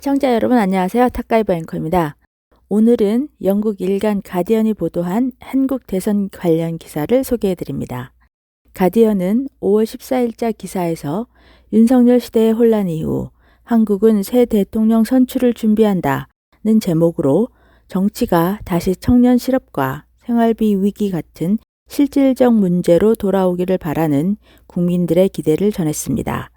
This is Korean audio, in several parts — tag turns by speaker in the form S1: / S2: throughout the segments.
S1: 시청자 여러분 안녕하세요. 탁가이버 앵커입니다. 오늘은 영국 일간 가디언이 보도한 한국 대선 관련 기사를 소개해 드립니다. 가디언은 5월 14일자 기사에서 윤석열 시대의 혼란 이후 한국은 새 대통령 선출을 준비한다는 제목으로 정치가 다시 청년 실업과 생활비 위기 같은 실질적 문제로 돌아오기를 바라는 국민들의 기대를 전했습니다.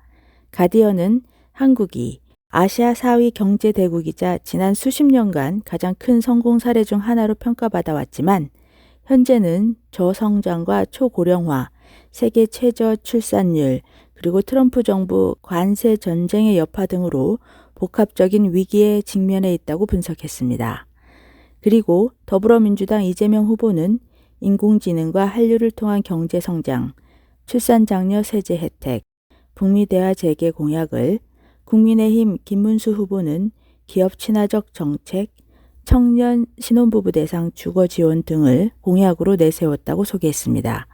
S1: 가디언은 한국이 아시아 4위 경제 대국이자 지난 수십 년간 가장 큰 성공 사례 중 하나로 평가받아 왔지만 현재는 저성장과 초고령화, 세계 최저 출산율, 그리고 트럼프 정부 관세 전쟁의 여파 등으로 복합적인 위기에 직면해 있다고 분석했습니다. 그리고 더불어민주당 이재명 후보는 인공지능과 한류를 통한 경제 성장, 출산 장려 세제 혜택, 북미 대화 재개 공약을 국민의힘 김문수 후보는 기업 친화적 정책, 청년 신혼부부 대상 주거 지원 등을 공약으로 내세웠다고 소개했습니다.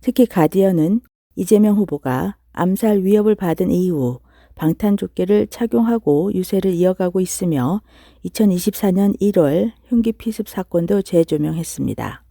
S1: 특히 가디언은 이재명 후보가 암살 위협을 받은 이후 방탄조끼를 착용하고 유세를 이어가고 있으며 2024년 1월 흉기 피습 사건도 재조명했습니다.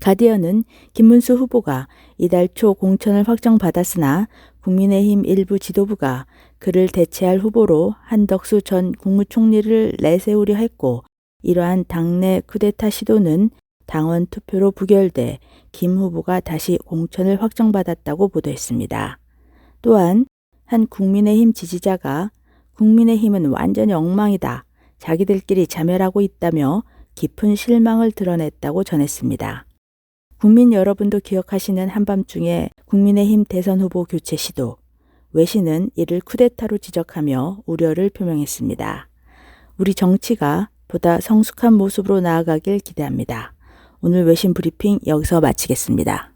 S1: 가디언은 김문수 후보가 이달 초 공천을 확정받았으나 국민의힘 일부 지도부가 그를 대체할 후보로 한덕수 전 국무총리를 내세우려 했고 이러한 당내 쿠데타 시도는 당원 투표로 부결돼 김 후보가 다시 공천을 확정받았다고 보도했습니다. 또한 한 국민의힘 지지자가 국민의힘은 완전히 엉망이다. 자기들끼리 자멸하고 있다며 깊은 실망을 드러냈다고 전했습니다. 국민 여러분도 기억하시는 한밤중에 국민의힘 대선 후보 교체 시도, 외신은 이를 쿠데타로 지적하며 우려를 표명했습니다. 우리 정치가 보다 성숙한 모습으로 나아가길 기대합니다. 오늘 외신 브리핑 여기서 마치겠습니다.